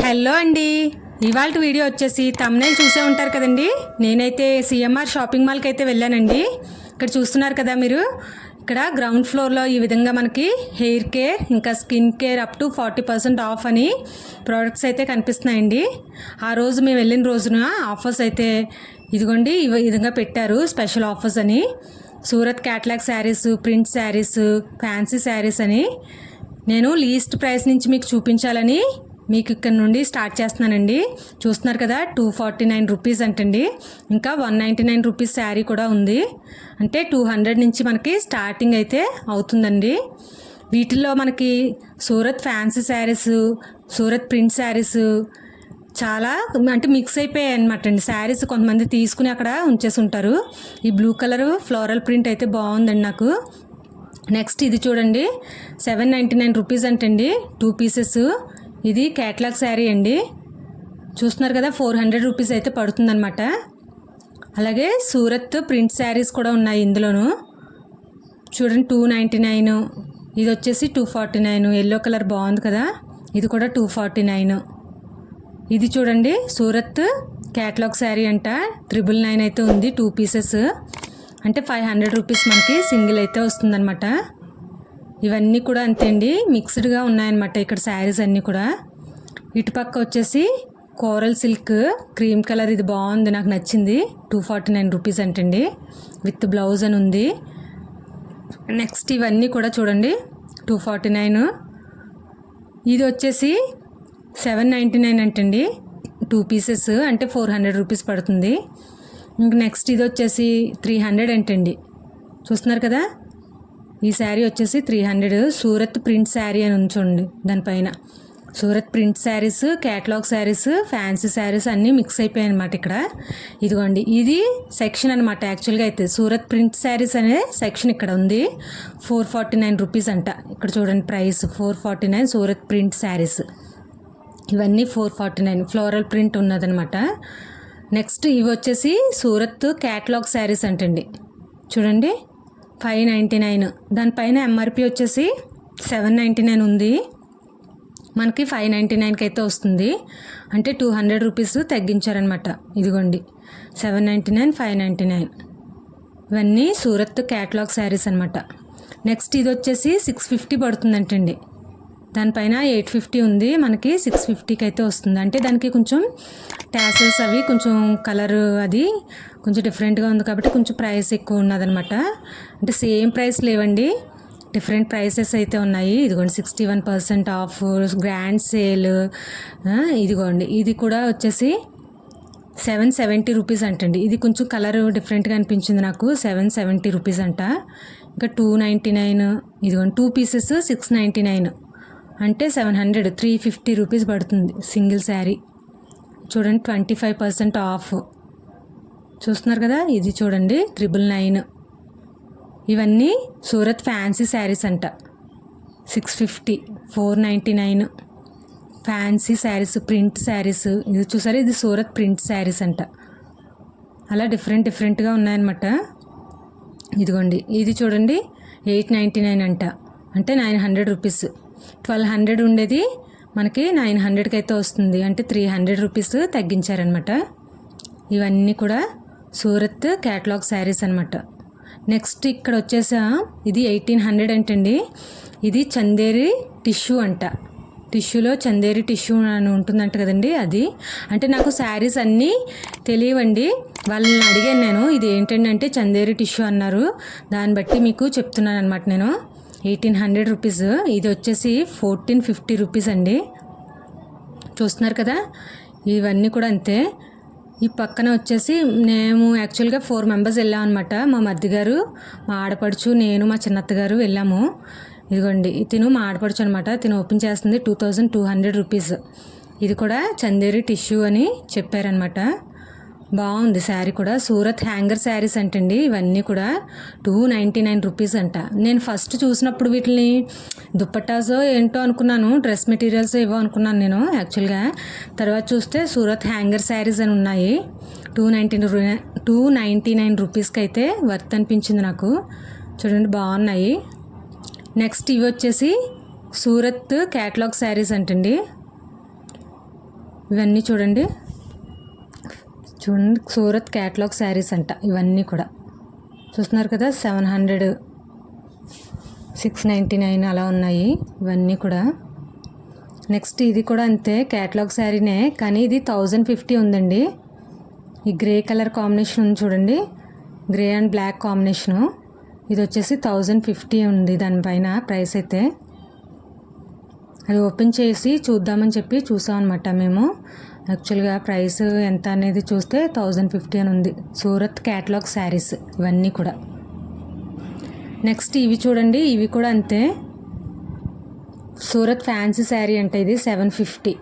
Hello అండి. ఇవాళ video వచ్చేసి తమ్నేలు చూసే ఉంటారు కదండి. నేనైతే సిఎంఆర్ షాపింగ్ మాల్కి అయితే వెళ్ళానండి. ఇక్కడ చూస్తున్నారు కదా మీరు. ఇక్కడ గ్రౌండ్ ఫ్లోర్లో ఈ విధంగా మనకి హెయిర్ కేర్ ఇంకా skin care up to forty percent off అని ప్రోడక్ట్స్ అయితే కనిపిస్తున్నాయండి. ఆ రోజు మేము వెళ్ళిన రోజున ఆఫర్స్ అయితే ఇదిగోండి ఈ విధంగా పెట్టారు. స్పెషల్ ఆఫర్స్ అని. Surat catalogue saris print saris fancy saris అని. నేను లీస్ట్ ప్రైస్ నుంచి మీకు చూపించాలని మీకు ఇక్కడ నుండి స్టార్ట్ చేస్తున్నానండి. చూస్తున్నారు కదా టూ ఫార్టీ నైన్ రూపీస్ అంటండి. ఇంకా one ninety nine rupees sari కూడా ఉంది. అంటే టూ హండ్రెడ్ నుంచి మనకి స్టార్టింగ్ అయితే అవుతుందండి. వీటిల్లో మనకి సూరత్ ఫ్యాన్సీ శారీస్ సూరత్ ప్రింట్ శారీస్ చాలా అంటే మిక్స్ అయిపోయాయి అనమాట అండి. శారీస్ కొంతమంది తీసుకుని అక్కడ ఉంచేసి ఉంటారు. ఈ బ్లూ కలర్ ఫ్లోరల్ ప్రింట్ అయితే బాగుందండి నాకు. నెక్స్ట్ ఇది చూడండి. సెవెన్ నైంటీ నైన్ రూపీస్ అంటండి. టూ పీసెస్ ఇది క్యాట్లాగ్ శారీ అండి. చూస్తున్నారు కదా ఫోర్ హండ్రెడ్ రూపీస్ అయితే పడుతుందన్నమాట. అలాగే సూరత్ ప్రింట్ శారీస్ కూడా ఉన్నాయి ఇందులోను. చూడండి టూ నైంటీ నైన్ ఇది వచ్చేసి two forty nine yellow colour బాగుంది కదా. ఇది కూడా టూ ఫార్టీ నైన్ ఇది చూడండి సూరత్ క్యాట్లాగ్ శారీ అంట. త్రిబుల్ నైన్ అయితే ఉంది టూ పీసెస్ అంటే ఫైవ్ హండ్రెడ్ రూపీస్ మనకి సింగిల్ అయితే వస్తుందన్నమాట. ఇవన్నీ కూడా అంతే అండి. మిక్స్డ్గా ఉన్నాయన్నమాట ఇక్కడ శారీస్ అన్నీ కూడా. ఇటుపక్క వచ్చేసి కోరల్ సిల్క్ క్రీమ్ కలర్ ఇది బాగుంది నాకు నచ్చింది. టూ ఫార్టీ నైన్ రూపీస్ అంటండి. విత్ బ్లౌజ్ అని ఉంది. నెక్స్ట్ ఇవన్నీ కూడా చూడండి. టూ ఫార్టీ నైన్ ఇది వచ్చేసి సెవెన్ నైంటీ నైన్ అంటండి. టూ పీసెస్ అంటే ఫోర్ హండ్రెడ్ రూపీస్ పడుతుంది. ఇంక నెక్స్ట్ ఇది వచ్చేసి త్రీ హండ్రెడ్ అంటండి. చూస్తున్నారు కదా? ఈ శారీ వచ్చేసి three hundred Surat print sari అని ఉంచండి దానిపైన. Surat print saris catalogue saris fancy saris అన్నీ మిక్స్ అయిపోయాయి అనమాట ఇక్కడ. ఇదిగోండి ఇది సెక్షన్ అనమాట యాక్చువల్గా అయితే. సూరత్ ప్రింట్ శారీస్ అనే సెక్షన్ ఇక్కడ ఉంది. ఫోర్ ఫార్టీ నైన్ రూపీస్ అంట. ఇక్కడ చూడండి price four forty nine Surat print saris. ఇవన్నీ four forty nine floral print ఉన్నదనమాట next ఇవి వచ్చేసి సూరత్ క్యాటలాగ్ శారీస్ అంటండి. చూడండి ఫైవ్ నైంటీ నైన్. దానిపైన ఎంఆర్పి వచ్చేసి సెవెన్ నైంటీ నైన్ ఉంది. మనకి ఫైవ్ నైంటీ నైన్కి అయితే వస్తుంది. అంటే టూ హండ్రెడ్ రూపీస్ తగ్గించారనమాట ఇదిగోండి. Seven ninety nine five ninety nine. ఇవన్నీ సూరత్ క్యాటలాగ్ శారీస్ అనమాట నెక్స్ట్ ఇది వచ్చేసి సిక్స్ ఫిఫ్టీ పడుతుందంటండి. దానిపైన ఎయిట్ ఫిఫ్టీ ఉంది. మనకి సిక్స్ ఫిఫ్టీకి అయితే వస్తుంది. అంటే దానికి కొంచెం ట్యాసెస్ అవి కొంచెం కలర్ అది కొంచెం డిఫరెంట్గా ఉంది కాబట్టి కొంచెం ప్రైస్ ఎక్కువ ఉన్నదనమాట అంటే సేమ్ ప్రైస్ లేవండి. డిఫరెంట్ ప్రైసెస్ అయితే ఉన్నాయి. ఇదిగోండి sixty one percent off grand sale. ఇదిగోండి ఇది కూడా వచ్చేసి సెవెన్ సెవెంటీ రూపీస్ అంటండి. ఇది కొంచెం కలర్ డిఫరెంట్గా అనిపించింది నాకు. సెవెన్ సెవెంటీ రూపీస్ అంట. ఇంకా టూ నైంటీ నైన్ ఇదిగోండి two pieces six ninety nine. అంటే seven hundred three fifty rupees పడుతుంది సింగిల్ శారీ. చూడండి ట్వంటీ ఫైవ్ పర్సెంట్ ఆఫ్. చూస్తున్నారు కదా ఇది చూడండి త్రిబుల్ నైన్. ఇవన్నీ సూరత్ ఫ్యాన్సీ శారీస్ అంట. Six fifty four ninety nine. Fancy saris print saris. ఇది చూసారు ఇది సూరత్ ప్రింట్ శారీస్ అంట. అలా డిఫరెంట్ డిఫరెంట్గా ఉన్నాయన్నమాట. ఇదిగోండి ఇది చూడండి ఎయిట్ నైంటీ నైన్ అంట. అంటే nine hundred rupees. Twelve hundred ఉండేది. మనకి నైన్ హండ్రెడ్కి అయితే వస్తుంది. అంటే త్రీ హండ్రెడ్ రూపీస్ తగ్గించారనమాట ఇవన్నీ కూడా సూరత్ క్యాటలాగ్ శారీస్ అనమాట నెక్స్ట్ ఇక్కడ వచ్చేసా ఇది ఎయిటీన్ హండ్రెడ్ అంటండి. ఇది చందేరి టిష్యూ అంట. టిష్యూలో చందేరి టిష్యూ అని ఉంటుందంట కదండి అది. అంటే నాకు శారీస్ అన్నీ తెలియవండి. వాళ్ళని అడిగాను నేను ఇది ఏంటండి? అంటే చందేరి టిష్యూ అన్నారు. దాన్ని బట్టి మీకు చెప్తున్నాను అనమాట నేను. Eighteen hundred rupees. ఇది వచ్చేసి ఫోర్టీన్ ఫిఫ్టీ రూపీస్ అండి. చూస్తున్నారు కదా? ఇవన్నీ కూడా అంతే. ఈ పక్కన వచ్చేసి మేము యాక్చువల్గా ఫోర్ మెంబర్స్ వెళ్ళాం అనమాట మా మధ్య గారు మా ఆడపడుచు నేను మా చిన్నత్తగారు వెళ్ళాము. ఇదిగోండి తిను మా ఆడపడుచు అనమాట తిను ఓపెన్ చేస్తుంది. Two thousand two hundred rupees. ఇది కూడా చందేరి టిష్యూ అని చెప్పారనమాట బాగుంది శారీ కూడా. సూరత్ హ్యాంగర్ శారీస్ అంటండి. ఇవన్నీ కూడా టూ నైంటీ నైన్ రూపీస్ అంట. నేను ఫస్ట్ చూసినప్పుడు వీటిని దుప్పట్టాసో ఏంటో అనుకున్నాను. డ్రెస్ మెటీరియల్స్ ఏవో అనుకున్నాను నేను యాక్చువల్గా తర్వాత చూస్తే సూరత్ హ్యాంగర్ శారీస్ అని ఉన్నాయి. Two ninety two ninety nine రూపీస్కి అయితే వర్త్ అనిపించింది నాకు. చూడండి బాగున్నాయి. నెక్స్ట్ ఇవి వచ్చేసి సూరత్ క్యాటలాగ్ శారీస్ అంటండి. ఇవన్నీ చూడండి. చూడండి సూరత్ క్యాట్లాగ్ శారీస్ అంట ఇవన్నీ కూడా. చూస్తున్నారు కదా seven hundred six ninety nine అలా ఉన్నాయి ఇవన్నీ కూడా. నెక్స్ట్ ఇది కూడా అంతే క్యాట్లాగ్ శారీనే కానీ ఇది థౌజండ్ ఫిఫ్టీ ఉందండి. ఈ గ్రే కలర్ కాంబినేషన్ ఉంది చూడండి గ్రే అండ్ బ్లాక్ కాంబినేషను ఇది వచ్చేసి థౌజండ్ ఫిఫ్టీ ఉంది దానిపైన ప్రైస్ అయితే. అది ఓపెన్ చేసి చూద్దామని చెప్పి చూసాం అనమాట మేము. యాక్చువల్గా ప్రైస్ ఎంత అనేది చూస్తే థౌజండ్ ఫిఫ్టీ అని ఉంది. సూరత్ క్యాటలాగ్ శారీస్ ఇవన్నీ కూడా. నెక్స్ట్ ఇవి చూడండి. ఇవి కూడా అంతే. సూరత్ ఫ్యాన్సీ శారీ అంటే ఇది సెవెన్ ఫిఫ్టీ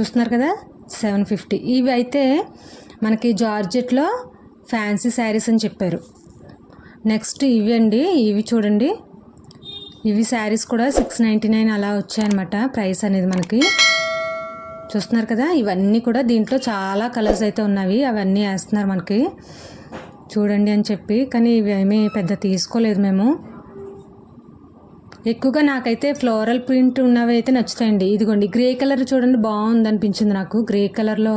చూస్తున్నారు కదా? సెవెన్ ఫిఫ్టీ ఇవి అయితే మనకి జార్జెట్లో ఫ్యాన్సీ శారీస్ అని చెప్పారు. నెక్స్ట్ ఇవి అండి. ఇవి చూడండి. ఇవి శారీస్ కూడా సిక్స్ నైంటీ నైన్ అలా వచ్చాయన్నమాట. ప్రైస్ అనేది మనకి. చూస్తున్నారు కదా ఇవన్నీ కూడా దీంట్లో చాలా కలర్స్ అయితే ఉన్నవి అవన్నీ వేస్తున్నారు మనకి. చూడండి అని చెప్పి కానీ ఇవి ఏమీ పెద్ద తీసుకోలేదు మేము. ఎక్కువగా నాకైతే ఫ్లోరల్ ప్రింట్ ఉన్నవి అయితే నచ్చుతాయండి. ఇదిగోండి గ్రే కలర్ చూడండి బాగుంది అనిపించింది నాకు. గ్రే కలర్లో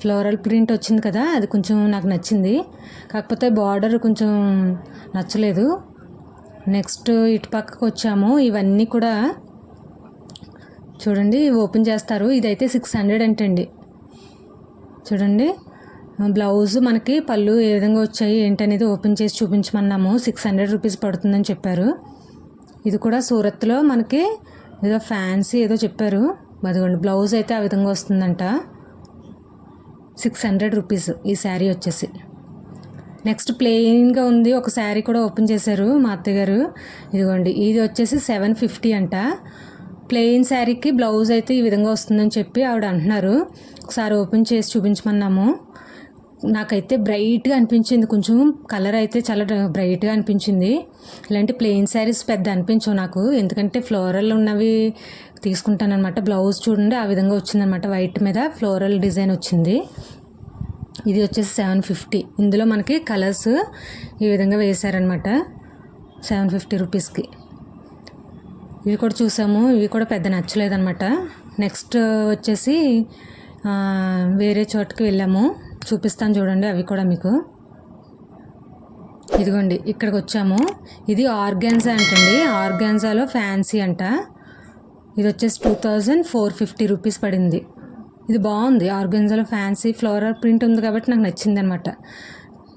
ఫ్లోరల్ ప్రింట్ వచ్చింది కదా అది కొంచెం నాకు నచ్చింది. కాకపోతే బార్డర్ కొంచెం నచ్చలేదు. నెక్స్ట్ ఇటు పక్కకు వచ్చాము ఇవన్నీ కూడా చూడండి ఓపెన్ చేస్తారు. ఇదైతే సిక్స్ హండ్రెడ్ అంటండి. చూడండి బ్లౌజ్ మనకి పళ్ళు ఏ విధంగా వచ్చాయి ఏంటనేది ఓపెన్ చేసి చూపించమన్నాము. సిక్స్ హండ్రెడ్ రూపీస్ పడుతుందని చెప్పారు. ఇది కూడా సూరత్లో మనకి ఏదో ఫ్యాన్సీ ఏదో చెప్పారు. అదిగోండి బ్లౌజ్ అయితే ఆ విధంగా వస్తుందంట. సిక్స్ హండ్రెడ్ రూపీస్ ఈ శారీ వచ్చేసి. నెక్స్ట్ ప్లెయిన్గా ఉంది ఒక శారీ కూడా ఓపెన్ చేశారు మా అత్తగారు ఇదిగోండి ఇది వచ్చేసి సెవెన్ ఫిఫ్టీ అంట. ప్లెయిన్ శారీకి బ్లౌజ్ అయితే ఈ విధంగా వస్తుందని చెప్పి ఆవిడ అంటున్నారు. ఒకసారి ఓపెన్ చేసి చూపించమన్నాము. నాకైతే బ్రైట్గా అనిపించింది. కొంచెం కలర్ అయితే చాలా బ్రైట్గా అనిపించింది. ఇలాంటి ప్లెయిన్ శారీస్ పెద్ద అనిపించవు నాకు. ఎందుకంటే ఫ్లోరల్ ఉన్నవి తీసుకుంటానమాట బ్లౌజ్ చూడండి ఆ విధంగా వచ్చిందనమాట వైట్ మీద ఫ్లోరల్ డిజైన్ వచ్చింది. ఇది వచ్చేసి సెవెన్ ఫిఫ్టీ. ఇందులో మనకి కలర్స్ ఈ విధంగా వేశారనమాట సెవెన్ ఫిఫ్టీ రూపీస్కి. ఇవి కూడా చూసాము. ఇవి కూడా పెద్ద నచ్చలేదన్నమాట. నెక్స్ట్ వచ్చేసి వేరే చోటుకి వెళ్ళాము. చూపిస్తాను చూడండి అవి కూడా మీకు. ఇదిగోండి ఇక్కడికి వచ్చాము. ఇది ఆర్గాన్జా అంటండి. ఆర్గాన్జాలో ఫ్యాన్సీ అంట. ఇది వచ్చేసి two thousand four fifty rupees పడింది. ఇది బాగుంది. ఆర్గాన్జాలో ఫ్యాన్సీ ఫ్లోరల్ ప్రింట్ ఉంది కాబట్టి నాకు నచ్చింది అనమాట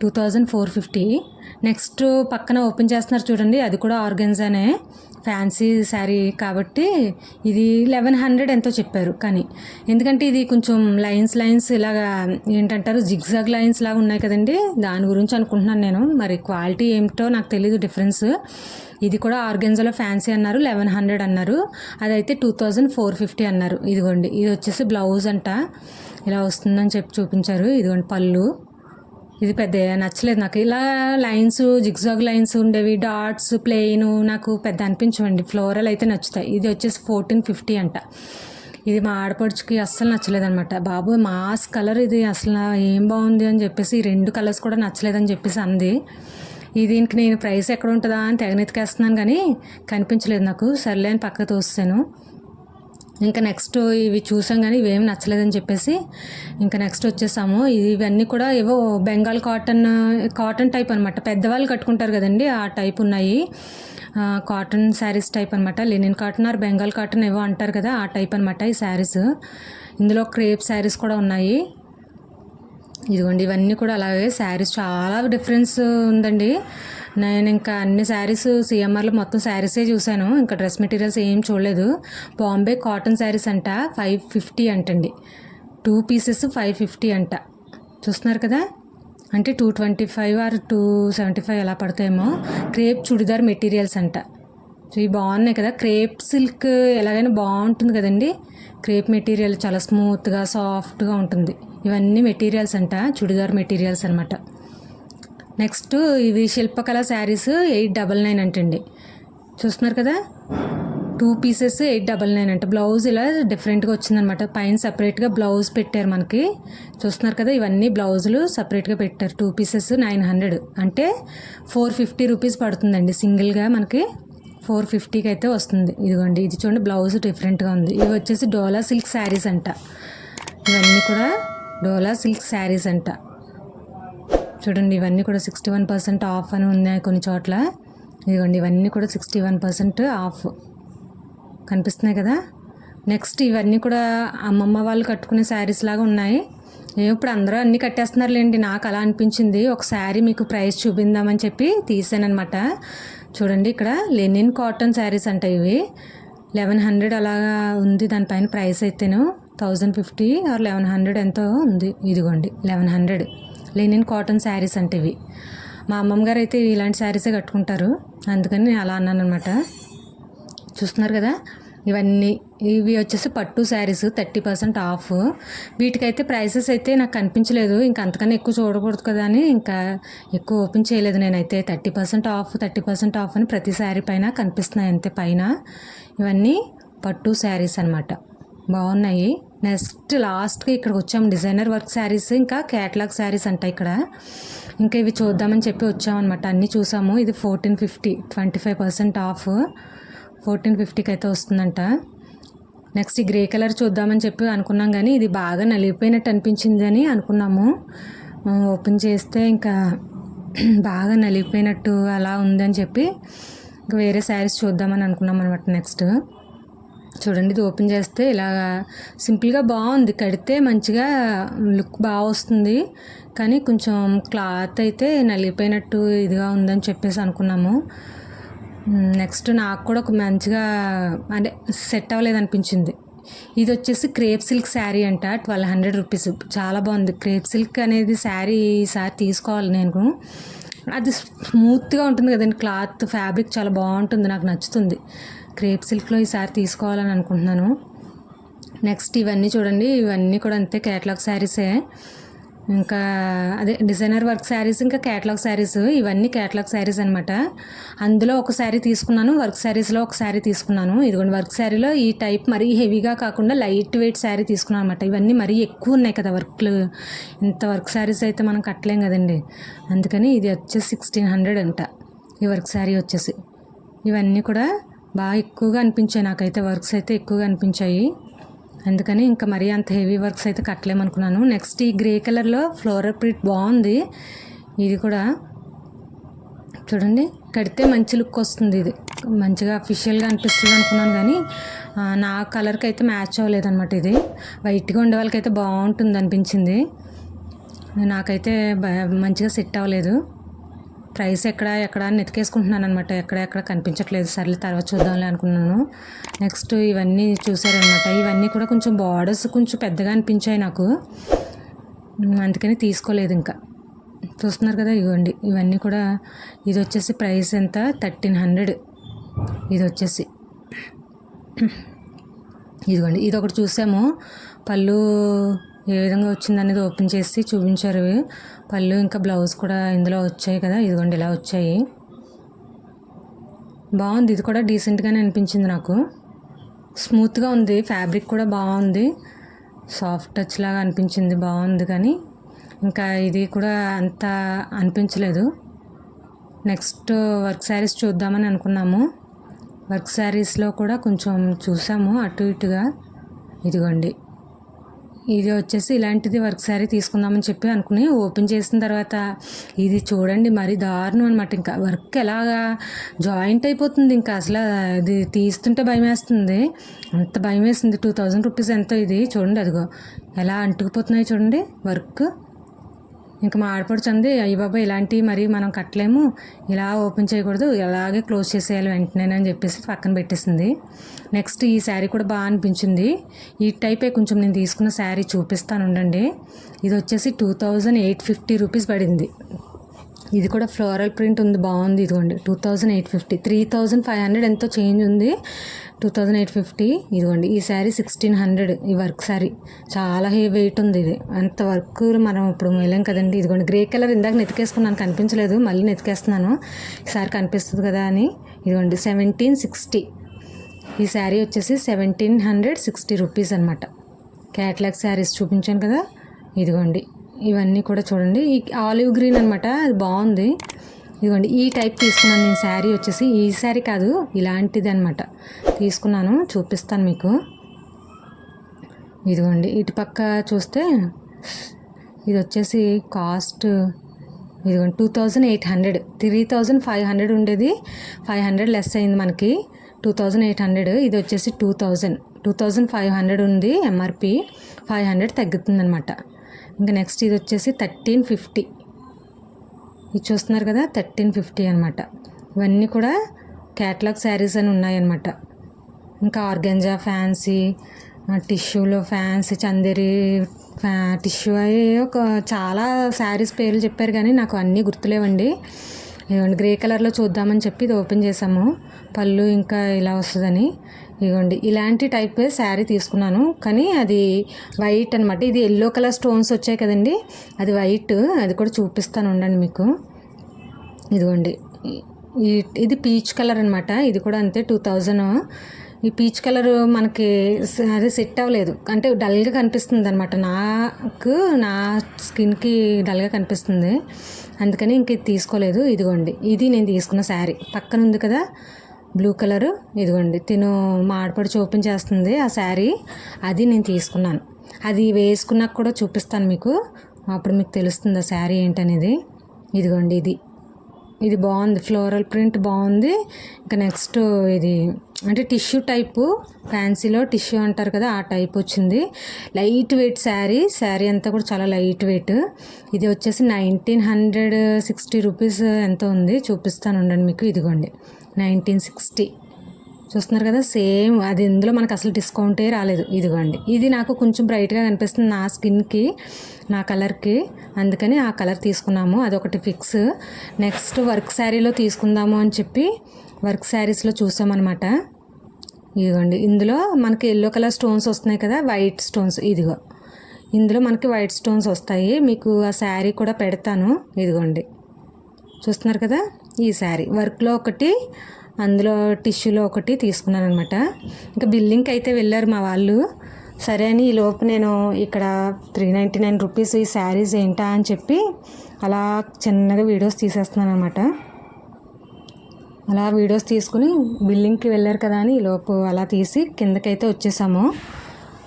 two thousand four fifty next పక్కన ఓపెన్ చేస్తున్నారు చూడండి అది కూడా ఆర్గెన్జానే. ఫ్యాన్సీ శారీ కాబట్టి ఇది లెవెన్ హండ్రెడ్ ఎంతో చెప్పారు కానీ. ఎందుకంటే ఇది కొంచెం లైన్స్ లైన్స్ ఇలాగా ఏంటంటారు జిగ్జాగ్ లైన్స్ లాగా ఉన్నాయి కదండి. దాని గురించి అనుకుంటున్నాను నేను. మరి క్వాలిటీ ఏమిటో నాకు తెలియదు డిఫరెన్స్ ఇది కూడా ఆర్గెన్జాలో ఫ్యాన్సీ అన్నారు లెవెన్ హండ్రెడ్ అన్నారు. అదైతే టూ థౌజండ్ ఫోర్ ఫిఫ్టీ అన్నారు. ఇదిగోండి ఇది వచ్చేసి బ్లౌజ్ అంట. ఇలా వస్తుందని చెప్పి చూపించారు. ఇదిగోండి పళ్ళు. ఇది పెద్ద నచ్చలేదు నాకు. ఇలా లైన్స్ జిగ్జాగ్ లైన్స్ ఉండేవి డాట్స్ ప్లెయిన్ నాకు పెద్ద అనిపించవండి. ఫ్లోరల్ అయితే నచ్చుతాయి. ఇది వచ్చేసి ఫోర్టీన్ ఫిఫ్టీ అంట. ఇది మా ఆడపడుచుకి అస్సలు నచ్చలేదన్నమాట. బాబు మాస్ కలర్ ఇది అసలు ఏం బాగుంది అని చెప్పేసి ఈ రెండు కలర్స్ కూడా నచ్చలేదని చెప్పేసి అంది. దీనికి నేను ప్రైస్ ఎక్కడ ఉంటుందా అని తెగనెతికేస్తున్నాను కానీ కనిపించలేదు నాకు. సర్లే అని పక్కకు తోస్తాను ఇంకా నెక్స్ట్ ఇవి చూసాం కానీ ఇవేమి నచ్చలేదని చెప్పేసి ఇంకా నెక్స్ట్ వచ్చేసాము. ఇవన్నీ కూడా ఏవో బెంగాల్ కాటన్ కాటన్ టైప్ అనమాట పెద్దవాళ్ళు కట్టుకుంటారు కదండి ఆ టైప్ ఉన్నాయి. కాటన్ శారీస్ టైప్ అనమాట linen cotton or Bengal cotton ఏవో అంటారు కదా ఆ టైప్ అనమాట ఈ శారీస్. ఇందులో క్రేప్ శారీస్ కూడా ఉన్నాయి. ఇదిగోండి ఇవన్నీ కూడా అలాగే శారీస్ చాలా డిఫరెన్స్ ఉందండి. నేను ఇంకా అన్ని శారీస్ సిఎంఆర్లో మొత్తం శారీసే చూశాను. ఇంకా డ్రెస్ మెటీరియల్స్ ఏం చూడలేదు. బాంబే కాటన్ శారీస్ అంట ఫైవ్ ఫిఫ్టీ అంటండి. టూ పీసెస్ ఫైవ్ ఫిఫ్టీ అంట. చూస్తున్నారు కదా? అంటే two twenty five or two seventy five ఎలా పడతాయేమో. క్రేప్ చుడిదార్ మెటీరియల్స్ అంట. సో ఇవి బాగున్నాయి కదా. క్రేప్ సిల్క్ ఎలాగైనా బాగుంటుంది కదండి. క్రేప్ మెటీరియల్ చాలా స్మూత్గా సాఫ్ట్గా ఉంటుంది. ఇవన్నీ మెటీరియల్స్ అంట చుడిదార్ మెటీరియల్స్ అనమాట నెక్స్ట్ ఇవి శిల్పకళ శారీస్ ఎయిట్ డబల్ నైన్ అంటండి. చూస్తున్నారు కదా? Two pieces eight double nine అంట. బ్లౌజ్ ఇలా డిఫరెంట్గా వచ్చిందనమాట. పైన సపరేట్గా బ్లౌజ్ పెట్టారు మనకి. చూస్తున్నారు కదా? ఇవన్నీ బ్లౌజులు సపరేట్గా పెట్టారు. Two pieces nine hundred. అంటే ఫోర్ ఫిఫ్టీ రూపీస్ పడుతుందండి సింగిల్గా మనకి. ఫోర్ ఫిఫ్టీకి అయితే వస్తుంది. ఇదిగోండి ఇది చూడండి బ్లౌజ్ డిఫరెంట్గా ఉంది. ఇవి వచ్చేసి డోలా సిల్క్ శారీస్ అంట. ఇవన్నీ కూడా డోలా సిల్క్ శారీస్ అంట. చూడండి ఇవన్నీ కూడా సిక్స్టీ వన్ పర్సెంట్ ఆఫ్ అని ఉన్నాయి కొన్ని చోట్ల. ఇదిగోండి ఇవన్నీ కూడా సిక్స్టీ వన్ పర్సెంట్ ఆఫ్ కనిపిస్తున్నాయి కదా? నెక్స్ట్ ఇవన్నీ కూడా అమ్మమ్మ వాళ్ళు కట్టుకునే శారీస్ లాగా ఉన్నాయి. ఇప్పుడు అందరూ అన్నీ కట్టేస్తున్నారులేండి. నాకు అలా అనిపించింది. ఒక శారీ మీకు ప్రైస్ చూపిందామని చెప్పి తీసానమాట చూడండి ఇక్కడ లెనిన్ కాటన్ శారీస్ అంట ఇవి. లెవెన్ హండ్రెడ్ అలాగా ఉంది. దానిపైన ప్రైస్ అయితేను thousand fifty or eleven hundred ఎంతో ఉంది. ఇదిగోండి eleven hundred linen cotton saris అంటే ఇవి. మా అమ్మమ్మ గారు అయితే ఇలాంటి శారీసే కట్టుకుంటారు. అందుకని నేను అలా అన్నాను అనమాట చూస్తున్నారు కదా? ఇవన్నీ ఇవి వచ్చేసి పట్టు శారీస్ థర్టీ పర్సెంట్ ఆఫ్. వీటికైతే ప్రైసెస్ అయితే నాకు కనిపించలేదు. ఇంకా అంతకన్నా ఎక్కువ చూడకూడదు కదా అని ఇంకా ఎక్కువ ఓపెన్ చేయలేదు నేనైతే. Thirty percent off thirty percent off అని ప్రతి శారీ పైన కనిపిస్తున్నాయి అంతే పైన. ఇవన్నీ పట్టు శారీస్ అనమాట బాగున్నాయి. నెక్స్ట్ లాస్ట్కి ఇక్కడికి వచ్చాము డిజైనర్ వర్క్ శారీస్ ఇంకా క్యాటలాగ్ శారీస్ అంట ఇక్కడ. ఇంకా ఇవి చూద్దామని చెప్పి వచ్చామన్నమాట. అన్నీ చూసాము. ఇది fourteen fifty twenty five percent off. Fourteen ఫిఫ్టీకి అయితే వస్తుందంట. నెక్స్ట్ ఈ గ్రే కలర్ చూద్దామని చెప్పి అనుకున్నాం కానీ ఇది బాగా నలిగిపోయినట్టు అనిపించింది అని అనుకున్నాము. ఓపెన్ చేస్తే ఇంకా బాగా నలిగిపోయినట్టు అలా ఉందని చెప్పి ఇంకా వేరే శారీస్ చూద్దామని అనుకున్నాం అనమాట నెక్స్ట్. చూడండి ఇది ఓపెన్ చేస్తే ఇలా సింపుల్గా బాగుంది. కడితే మంచిగా లుక్ బాగా వస్తుంది. కానీ కొంచెం క్లాత్ అయితే నలిగిపోయినట్టు ఇదిగా ఉందని చెప్పేసి అనుకున్నాము. నెక్స్ట్ నాకు కూడా ఒక మంచిగా అంటే సెట్ అవ్వలేదు అనిపించింది. ఇది వచ్చేసి క్రేప్ సిల్క్ శారీ అంట ట్వెల్వ్ హండ్రెడ్ రూపీస్. చాలా బాగుంది. క్రేప్ సిల్క్ అనేది శారీ ఈసారి తీసుకోవాలి నేను. అది స్మూత్గా ఉంటుంది కదండి క్లాత్ ఫ్యాబ్రిక్ చాలా బాగుంటుంది నాకు నచ్చుతుంది. క్రేప్ సిల్క్లో ఈసారి తీసుకోవాలని అనుకుంటున్నాను. నెక్స్ట్ ఇవన్నీ చూడండి ఇవన్నీ కూడా అంతే క్యాటలాగ్ శారీసే ఇంకా అదే డిజైనర్ వర్క్ శారీస్ ఇంకా క్యాటలాగ్ శారీస్ ఇవన్నీ క్యాటలాగ్ శారీస్ అనమాట అందులో ఒక శారీ తీసుకున్నాను వర్క్ శారీస్లో ఒక శారీ తీసుకున్నాను. ఇదిగోండి వర్క్ శారీలో ఈ టైప్ మరీ హెవీగా కాకుండా లైట్ వెయిట్ శారీ తీసుకున్నాను అనమాట ఇవన్నీ మరీ ఎక్కువ ఉన్నాయి కదా వర్క్లు. ఇంత వర్క్ శారీస్ అయితే మనం కట్టలేం కదండి. అందుకని ఇది వచ్చేసి సిక్స్టీన్ హండ్రెడ్ అంట. ఈ వర్క్ శారీ వచ్చేసి. ఇవన్నీ కూడా బాగా ఎక్కువగా అనిపించాయి నాకైతే వర్క్స్ అయితే ఎక్కువగా అనిపించాయి. అందుకని ఇంకా మరీ అంత హెవీ వర్క్స్ అయితే కట్టలేమనుకున్నాను. నెక్స్ట్ ఈ గ్రే కలర్లో ఫ్లోరల్ ప్రింట్ బాగుంది. ఇది కూడా చూడండి కడితే మంచి లుక్ వస్తుంది ఇది. మంచిగా అఫీషియల్గా అనిపిస్తుంది అనుకున్నాను కానీ నా కలర్కి అయితే మ్యాచ్ అవ్వలేదన్నమాట ఇది. వైట్గా ఉండే వాళ్ళకైతే బాగుంటుంది అనిపించింది. నాకైతే మంచిగా సెట్ అవ్వలేదు. ప్రైస్ ఎక్కడ ఎక్కడ అని వెతికేసుకుంటున్నాను అనమాట ఎక్కడ ఎక్కడ కనిపించట్లేదు. సర్లే తర్వాత చూద్దాంలే అనుకున్నాను. నెక్స్ట్ ఇవన్నీ చూసారనమాట ఇవన్నీ కూడా కొంచెం బార్డర్స్ కొంచెం పెద్దగా అనిపించాయి నాకు. అందుకని తీసుకోలేదు ఇంకా. చూస్తున్నారు కదా ఇవ్వండి. ఇవన్నీ కూడా ఇది వచ్చేసి ప్రైస్ ఎంత? Thirteen hundred. ఇది వచ్చేసి ఇదిగోండి ఇది ఒకటి చూసాము. పళ్ళు ఏ విధంగా వచ్చింది అనేది ఓపెన్ చేసి చూపించారు. పళ్ళు ఇంకా బ్లౌజ్ కూడా ఇందులో వచ్చాయి కదా ఇదిగోండి ఇలా వచ్చాయి. బాగుంది ఇది కూడా డీసెంట్గానే అనిపించింది నాకు. స్మూత్గా ఉంది ఫ్యాబ్రిక్ కూడా బాగుంది. సాఫ్ట్ టచ్ లాగా అనిపించింది బాగుంది కానీ ఇంకా ఇది కూడా అంత అనిపించలేదు. నెక్స్ట్ వర్క్ శారీస్ చూద్దామని అనుకున్నాము. వర్క్ శారీస్లో కూడా కొంచెం చూసాము అటు ఇటుగా. ఇదిగోండి. ఇది వచ్చేసి ఇలాంటిది వర్క్ శారీ తీసుకుందామని చెప్పి అనుకుని ఓపెన్ చేసిన తర్వాత ఇది చూడండి మరి దారుణం అనమాట ఇంకా వర్క్ ఎలాగా జాయింట్ అయిపోతుంది. ఇంకా అసలు ఇది తీస్తుంటే భయం వేస్తుంది. అంత భయం వేసింది. టూ థౌజండ్ రూపీస్ ఎంతో ఇది. చూడండి అదిగో ఎలా అంటుకుపోతున్నాయి చూడండి వర్క్. ఇంకా మా ఆడపడుచు అంది అయ్యి బాబా ఇలాంటివి మరి మనం కట్టలేము. ఇలా ఓపెన్ చేయకూడదు. ఇలాగే క్లోజ్ చేసేయాలి వెంటనే అని చెప్పేసి పక్కన పెట్టేసింది. నెక్స్ట్ ఈ శారీ కూడా బాగా అనిపించింది. ఈ టైపే కొంచెం నేను తీసుకున్న శారీ చూపిస్తాను ఉండండి. ఇది వచ్చేసి two thousand eight fifty rupees పడింది. ఇది కూడా ఫ్లోరల్ ప్రింట్ ఉంది బాగుంది ఇదిగోండి. Two thousand eight fifty three thousand five hundred ఎంతో చేంజ్ ఉంది. టూ థౌజండ్ ఎయిట్ ఫిఫ్టీ ఇదిగోండి. ఈ శారీ సిక్స్టీన్ హండ్రెడ్ ఈ వర్క్ శారీ చాలా హే వెయిట్ ఉంది ఇది. అంత వర్క్ మనం ఇప్పుడు వెళ్ళాం కదండి. ఇదిగోండి గ్రే కలర్ ఇందాక నెతికేసుకున్నాను కనిపించలేదు. మళ్ళీ నెతికేస్తున్నాను. ఈసారి కనిపిస్తుంది కదా అని. ఇదిగోండి సెవెంటీన్ సిక్స్టీ ఈ శారీ వచ్చేసి సెవెంటీన్ హండ్రెడ్ సిక్స్టీ రూపీస్ అనమాట క్యాట్లాగ్ శారీస్ చూపించాను కదా. ఇదిగోండి. ఇవన్నీ కూడా చూడండి. ఈ ఆలివ్ గ్రీన్ అనమాట అది బాగుంది. ఇదిగోండి ఈ టైప్ తీసుకున్నాను నేను శారీ వచ్చేసి. ఈ శారీ కాదు ఇలాంటిది అనమాట తీసుకున్నాను చూపిస్తాను మీకు. ఇదిగోండి ఇటు పక్క చూస్తే ఇది వచ్చేసి కాస్ట్ ఇదిగోండి two thousand eight hundred. Three thousand five hundred ఉండేది. ఫైవ్ హండ్రెడ్ లెస్ అయింది మనకి. టూ థౌజండ్ ఎయిట్ హండ్రెడ్ ఇది వచ్చేసి two thousand. Two thousand five hundred ఉంది ఎంఆర్పి ఫైవ్ హండ్రెడ్ తగ్గుతుంది అనమాట ఇంకా నెక్స్ట్ ఇది వచ్చేసి థర్టీన్ ఫిఫ్టీ ఇది చూస్తున్నారు కదా థర్టీన్ ఫిఫ్టీ అనమాట ఇవన్నీ కూడా క్యాటలాగ్ శారీస్ అని ఉన్నాయన్నమాట. ఇంకా ఆర్గెంజా ఫ్యాన్సీ టిష్యూలో ఫ్యాన్సీ చందేరి ఫ్యా టిష్యూ అవి ఒక చాలా శారీస్ పేర్లు చెప్పారు కానీ నాకు అన్నీ గుర్తులేవండి. గ్రే కలర్లో చూద్దామని చెప్పి ఇది ఓపెన్ చేసాము పళ్ళు ఇంకా ఇలా వస్తుందని. ఇదిగోండి ఇలాంటి టైప్ శారీ తీసుకున్నాను. కానీ అది వైట్ అనమాట ఇది ఎల్లో కలర్ స్టోన్స్ వచ్చాయి కదండి. అది వైట్. అది కూడా చూపిస్తాను ఉండండి మీకు. ఇదిగోండి. ఈ ఇది పీచ్ కలర్ అనమాట ఇది కూడా అంతే టూ థౌజండ్. ఈ పీచ్ కలర్ మనకి అది సెట్ అవ్వలేదు. అంటే డల్గా కనిపిస్తుంది అనమాట నాకు నా స్కిన్కి డల్గా కనిపిస్తుంది. అందుకని ఇంక ఇది తీసుకోలేదు. ఇదిగోండి. ఇది నేను తీసుకున్న శారీ. పక్కన ఉంది కదా. Blue colour. ఇదిగోండి తిను మా ఆడపడి చేస్తుంది ఆ శారీ. అది నేను తీసుకున్నాను. అది వేసుకున్నాక కూడా చూపిస్తాను మీకు. అప్పుడు మీకు తెలుస్తుంది ఆ శారీ ఏంటనేది. ఇదిగోండి ఇది. ఇది బాగుంది ఫ్లోరల్ ప్రింట్ బాగుంది. ఇంకా నెక్స్ట్ ఇది అంటే టిష్యూ టైపు ఫ్యాన్సీలో టిష్యూ అంటారు కదా ఆ టైప్ వచ్చింది. లైట్ వెయిట్ శారీ శారీ అంతా కూడా చాలా లైట్ వెయిట్. ఇది వచ్చేసి నైన్టీన్ హండ్రెడ్ సిక్స్టీ రూపీస్ ఎంత ఉంది. చూపిస్తాను ఉండండి మీకు ఇదిగోండి. Nineteen sixty. చూస్తున్నారు కదా సేమ్ అది ఇందులో మనకు అసలు డిస్కౌంటే రాలేదు. ఇదిగోండి ఇది నాకు కొంచెం బ్రైట్గా కనిపిస్తుంది నా స్కిన్కి నా కలర్కి. అందుకని ఆ కలర్ తీసుకున్నాము అదొకటి ఫిక్స్. నెక్స్ట్ వర్క్ శారీలో తీసుకుందాము అని చెప్పి వర్క్ శారీస్లో చూసామన్నమాట. ఇదిగోండి ఇందులో మనకి ఎల్లో కలర్ స్టోన్స్ వస్తున్నాయి కదా వైట్ స్టోన్స్. ఇదిగో ఇందులో మనకి వైట్ స్టోన్స్ వస్తాయి. మీకు ఆ శారీ కూడా పెడతాను. ఇదిగోండి చూస్తున్నారు కదా ఈ శారీ. వర్క్లో ఒకటి అందులో టిష్యూలో ఒకటి తీసుకున్నాను అనమాట ఇంకా బిల్లింగ్కి అయితే వెళ్ళారు మా వాళ్ళు. సరే అని ఈ లోపు నేను ఇక్కడ త్రీ నైంటీ నైన్ రూపీస్ ఈ శారీస్ ఏంటా అని చెప్పి అలా చిన్నగా వీడియోస్ తీసేస్తున్నాను అనమాట అలా వీడియోస్ తీసుకుని బిల్లింగ్కి వెళ్ళారు కదా అని ఈ లోపు అలా తీసి కిందకైతే వచ్చేసాము.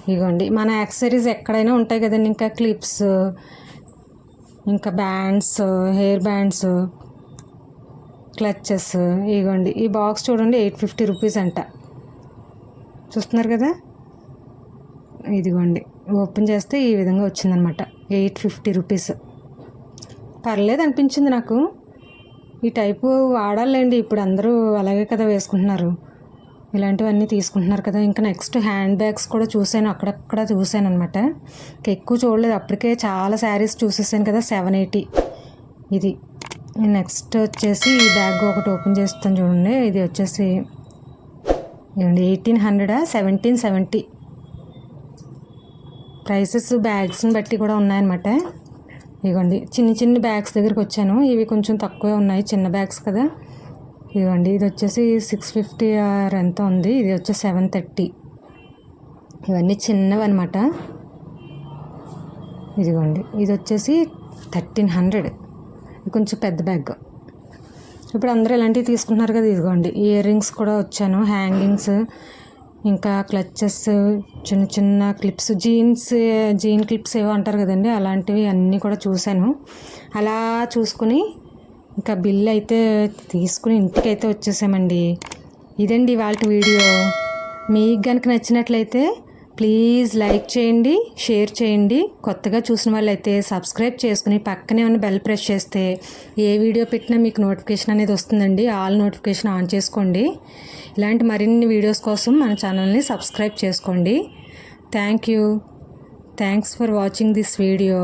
ఇదిగోండి మన యాక్సరీస్ ఎక్కడైనా ఉంటాయి కదండి ఇంకా క్లిప్స్ ఇంకా బ్యాండ్స్ హెయిర్ బ్యాండ్స్ క్లచెస్ ఇగోండి. ఈ బాక్స్ చూడండి ఎయిట్ ఫిఫ్టీ రూపీస్ అంట. చూస్తున్నారు కదా? ఇదిగోండి. ఓపెన్ చేస్తే ఈ విధంగా వచ్చిందనమాట. Eight fifty rupees. పర్లేదు అనిపించింది నాకు. ఈ టైపు వాడాలండి. ఇప్పుడు అందరూ అలాగే కదా వేసుకుంటున్నారు. ఇలాంటివన్నీ తీసుకుంటున్నారు కదా. ఇంకా నెక్స్ట్ హ్యాండ్ బ్యాగ్స్ కూడా చూశాను. అక్కడక్కడ చూశాను అనమాట ఎక్కువ చూడలేదు. అప్పటికే చాలా శారీస్ చూసేసాను కదా సెవెన్ ఎయిటీ. ఇది. నెక్స్ట్ వచ్చేసి ఈ బ్యాగ్ ఒకటి ఓపెన్ చేస్తాను చూడండి. ఇది వచ్చేసి ఏమండి ఎయిటీన్ హండ్రెడా సెవెంటీన్ సెవెంటీ ప్రైసెస్ బ్యాగ్స్ని బట్టి కూడా ఉన్నాయన్నమాట. ఇదిగోండి చిన్న చిన్న బ్యాగ్స్ దగ్గరికి వచ్చాను. ఇవి కొంచెం తక్కువే ఉన్నాయి చిన్న బ్యాగ్స్ కదా. ఇదిగోండి ఇది వచ్చేసి సిక్స్ ఫిఫ్టీ ఆర్ ఎంత ఉంది. ఇది వచ్చేసి సెవెన్ థర్టీ ఇవన్నీ చిన్నవి అనమాట ఇదిగోండి ఇది వచ్చేసి థర్టీన్ హండ్రెడ్ కొంచెం పెద్ద బ్యాగ్. ఇప్పుడు అందరూ ఇలాంటివి తీసుకుంటున్నారు కదా ఇదిగోండి. ఇయర్ రింగ్స్ కూడా వచ్చాను హ్యాంగింగ్స్ ఇంకా క్లచెస్ చిన్న చిన్న క్లిప్స్ జీన్స్ జీన్ క్లిప్స్ ఏవో అంటారు కదండి అలాంటివి అన్నీ కూడా చూశాను. అలా చూసుకుని ఇంకా బిల్ అయితే తీసుకుని ఇంటికైతే వచ్చేసామండి. ఇదండి వాళ్ళ వీడియో. మీకు కనుక నచ్చినట్లయితే ప్లీజ్ లైక్ చేయండి షేర్ చేయండి. కొత్తగా చూసిన వాళ్ళైతే సబ్స్క్రైబ్ చేసుకుని పక్కనే ఉన్న బెల్ ప్రెస్ చేస్తే ఏ వీడియో పెట్టినా మీకు నోటిఫికేషన్ అనేది వస్తుందండి. ఆల్ నోటిఫికేషన్ ఆన్ చేసుకోండి. ఇలాంటి మరిన్ని వీడియోస్ కోసం మన ఛానల్ని సబ్స్క్రైబ్ చేసుకోండి. Thank you. Thanks for watching this video.